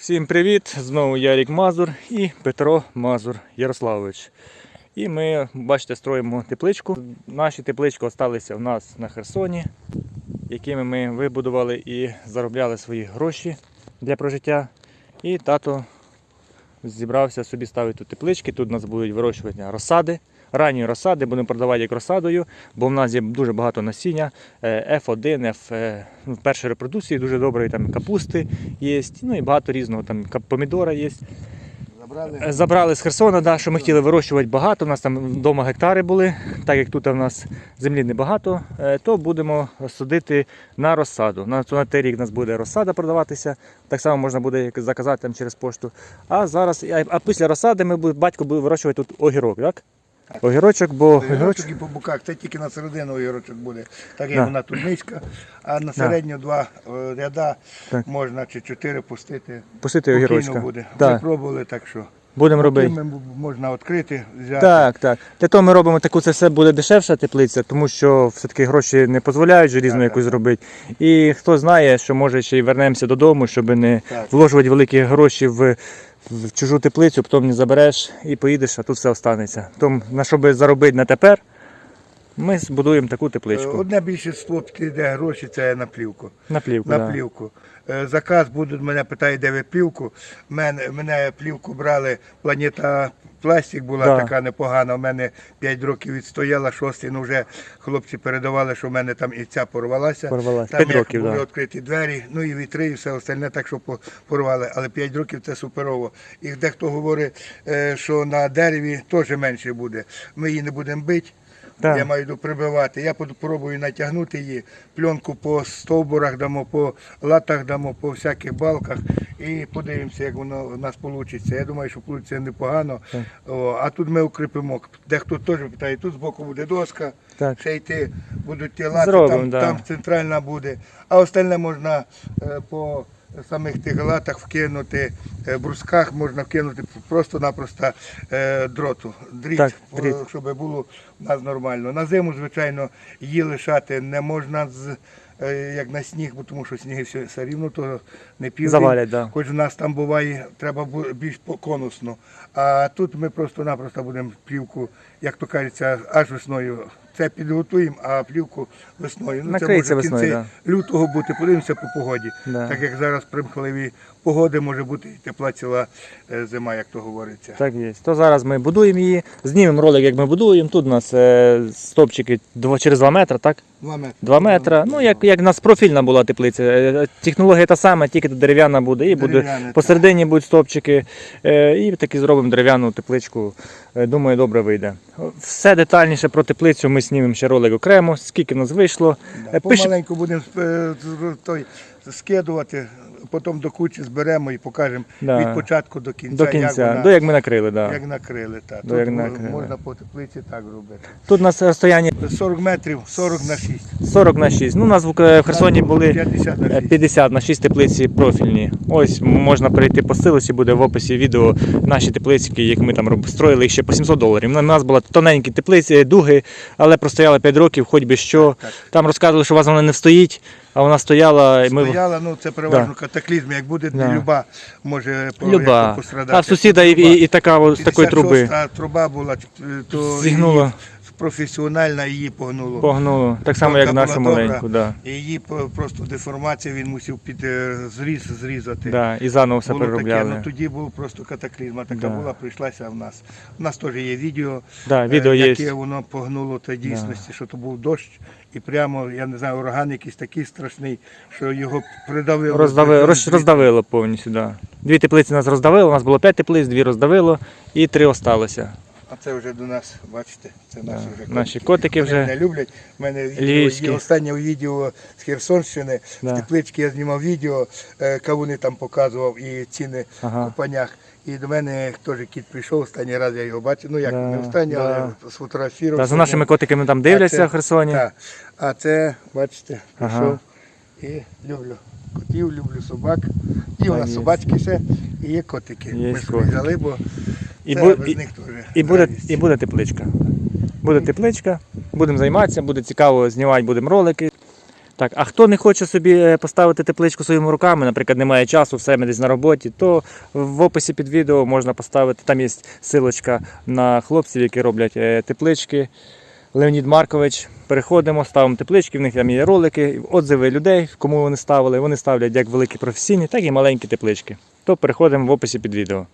Всім привіт! Знову Ярік Мазур і Петро Мазур Ярославович. І ми, бачите, строїмо тепличку. Наші теплички залишилися в нас на Херсоні, якими ми вибудували і заробляли свої гроші для прожиття. І тато зібрався собі ставити тут теплички. Тут у нас будуть вирощувати розсади. Ранні розсади будемо продавати як розсадою, бо в нас є дуже багато насіння. е, F1, F, е, ну, першої репродукції дуже доброї, там капусти є, ну і багато різного, там помідора є. Забрали. Е, Забрали з Херсона, да, що ми хотіли вирощувати багато. У нас там вдома гектари були, так як тут у нас землі небагато, е, то будемо садити на розсаду. На, на той рік у нас буде розсада продаватися. Так само можна буде заказати там через пошту. А зараз, а, а після розсади ми батько буде вирощувати тут огірок, так? Огірочок, бо огірочок. І по боках, це тільки на середину огірочок буде. Так як Да. вона тут низька, а на середню два е, ряда Так. можна чи чотири пустити. пустити огірочка. буде. Ми пробували, так що. будемо робити. Можна відкрити, взяти. Так, так. Для того ми робимо таку, це все буде дешевша теплиця, тому що все-таки гроші не дозволяють желізну якусь зробити. І хто знає, що може ще й вернемося додому, щоб не Так. вложувати великі гроші в, в чужу теплицю, потім не забереш і поїдеш, а тут все останеться. Тому на що би заробити на тепер, ми збудуємо таку Е, тепличку. Одне більше йде гроші, це на плівку. На плівку. На да. плівку. Е, Заказ будуть, мене питають, де ви плівку. Мене, мене плівку брали, планета пластик була Да. така непогана. У мене 5 років відстояла, шостий, ну вже хлопці передавали, що в мене там і ця порвалася. Порвалася. Там П'ять як років, були да. відкриті двері, ну і вітри, і все остальне так, що по- порвали. Але 5 років це суперово. І дехто говорить, е, що на дереві теж менше буде. Ми її не будемо бити. Так. Я маю до прибивати. Я спробую натягнути її, пленку по стовбурах дамо, по латах дамо, по всяких балках і подивимося, як воно в нас вийде. Я думаю, що вийде непогано. Так. О, а тут ми укріпимо. Дехто теж питає, тут збоку буде доска, Так. ще йти будуть ті лати, Зробимо, там, да. там центральна буде. А остальне можна е, по самих тих латах вкинути, е, брусках можна вкинути просто-напросто е, дроту, дріт, Так, е, дріт. щоб було у нас нормально. На зиму, звичайно, її лишати не можна з. Як на сніг, бо тому що сніги все, все рівно то не південь. Завалять, да. Хоч у нас там буває, треба більш конусно. А тут ми просто-напросто будемо плівку, як то кажеться, аж весною. Це підготуємо, а плівку весною. Ну, Накриється це може в весною, кінці лютого бути, подивимося по погоді. Да. Так як зараз примхливі погоди, може бути і тепла ціла е, зима, як то говориться. Так є. То зараз ми будуємо її, знімемо ролик, як ми будуємо. Тут у нас е, стопчики дво- через 2 метри, так? Два метри. 2 метри. Ну, як, як у нас профільна була теплиця. Е, Технологія та сама, тільки дерев'яна буде. І буде Дерев'яна, так. посередині будуть стопчики. Е, І таки зробимо дерев'яну тепличку. Е, Думаю, добре вийде. Все детальніше про теплицю ми знімемо ще ролик окремо, скільки в нас вийшло. Да. Е, пиш- Помаленьку будемо е, той, скидувати, потім до кучі зберемо і покажемо Да. від початку до кінця, До як, вона, до як ми накрили. Да. як накрили. Та. До Тут як мо- накрили. можна по теплиці так робити. Тут у нас розстояння 40 метрів, 40 на 6. 40 на 6. Ну, у нас в в Херсоні були 50 на Е, 6. 50 на 6 теплиці профільні. Ось можна перейти по силосі, буде в описі відео наші теплиці, як ми там роб- строїли їх ще по 700 доларів. У нас була тоненькі теплиці, дуги, але простояли 5 років, хоч би що. Так. Там розказували, що у вас вона не встоїть, а вона стояла. і Ми... Стояла, ну це переважно катаклізм. Як буде, Да. люба може Люба. пострадати. А в сусіда і, і, і така з такої труби 56-та труба була, е, то зігнула, її професіональна її погнуло. погнуло. Так само, як Тонка нашу добра. маленьку. Да. І її по- просто деформація, він мусив під е, зріз зрізати. Да. І заново все Було таке, переробляли. ну тоді був просто катаклізма така Да. була, прийшлася в нас. У нас теж є відео, Да, е, відео є. яке воно погнуло та дійсності, що то був дощ, і прямо, я не знаю, ураган якийсь такий страшний, що його придавило. Роздави, роз, роздавило повністю, да. Дві теплиці нас роздавило, у нас було п'ять теплиць, дві роздавило і три осталося. А це вже до нас, бачите, це наші вже котики. Наші котики Вони мене люблять. У мене відео, є останнє відео з Херсонщини. Да. З теплички я знімав відео, е, кавуни там показував і ціни Ага. в панях. І до мене теж кіт прийшов, останній раз я його бачив. Ну як Да, не останній, да. але сфотографував. Та, за нашими котиками там дивляться це- в Херсоні. Так. А це, бачите, Ага. прийшов і люблю котів, люблю собак. І у нас є. собачки ще, і є котики. Є Ми ж котики. взяли, бо І, це бу- без і, них теж і, буде, і буде тепличка. Буде тепличка, будемо займатися, буде цікаво знімати, будемо ролики. Так, а хто не хоче собі е, поставити тепличку своїми руками, наприклад, немає часу, все ми десь на роботі, то в описі під відео можна поставити. Там є силочка на хлопців, які роблять е, теплички. Леонід Маркович. Переходимо, ставимо теплички, в них там є ролики, отзиви людей, кому вони ставили. Вони ставлять як великі професійні, так і маленькі теплички. То переходимо в описі під відео.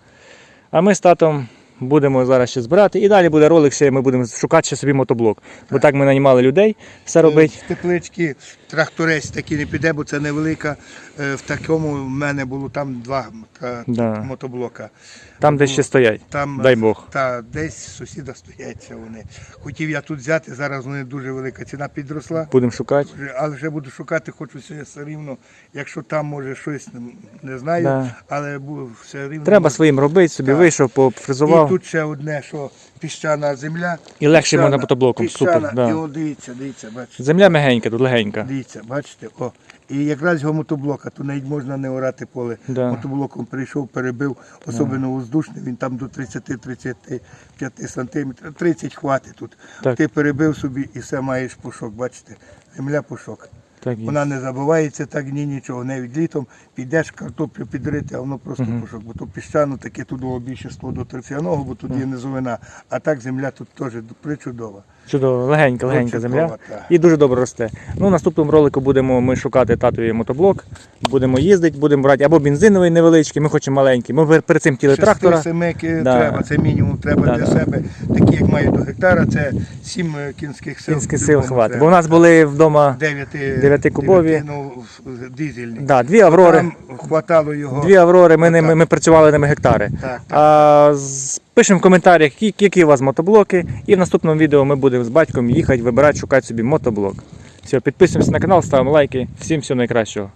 А ми з татом будемо зараз ще збирати. І далі буде ролик, ще ми будемо шукати ще собі мотоблок. Бо так ми нанімали людей все робити. З теплички тракторець такий не піде, бо це невелика. Е, В такому в мене було там два Да. мотоблока. Там, де ще стоять. Там Дай Бог. Та десь сусіда стояться вони. Хотів я тут взяти, зараз вони дуже велика ціна підросла. Будемо шукати. Але вже буду шукати, хочу все, рівно. Якщо там може щось не знаю, Да. але все рівно. Треба може. своїм робити, собі Так. вийшов, І тут ще одне, що піщана земля. І легше Піщана- можна мотоблоком. піщана, Супер. І Да. от дивіться, дивіться, бачите. Земля мягенька, тут легенька. Дивіться, бачите, о. І якраз його мотоблока, то навіть можна не орати поле. Да. Мотоблоком прийшов, перебив, особливо воздушний, він там до 30-35 сантиметрів, 30 хватить тут. Так. Ти перебив собі і все маєш пушок, бачите, земля пушок. Так є. Вона не забувається так ні нічого. Навіть літом підеш картоплю підрити, а воно просто пушок. Бо то піщано таке тут було більше до торфяного, бо тут є низовина. А так земля тут теж причудова. Чудово, легенька, легенька земля. І дуже добре росте. Ну, в наступному ролику будемо ми шукати татові мотоблок, будемо їздити, будемо брати або бензиновий невеличкий, ми хочемо маленький. Ми перед цим хотіли трактора. семики Да. треба, це мінімум треба Да, для да. себе. Такі, як мають до гектара, це 7 кінських сил. Кінських сил хватить. Бо у нас були вдома 9, дев'ятикубові. ну, дизельні. да, дві аврори. Там хватало його. Дві аврори, ми, ми, ми працювали ними гектари. Так, так. А, пишемо в коментарях, які, у вас мотоблоки. І в наступному відео ми будемо з батьком їхати, вибирати, шукати собі мотоблок. Все, підписуємося на канал, ставимо лайки. Всім всього найкращого.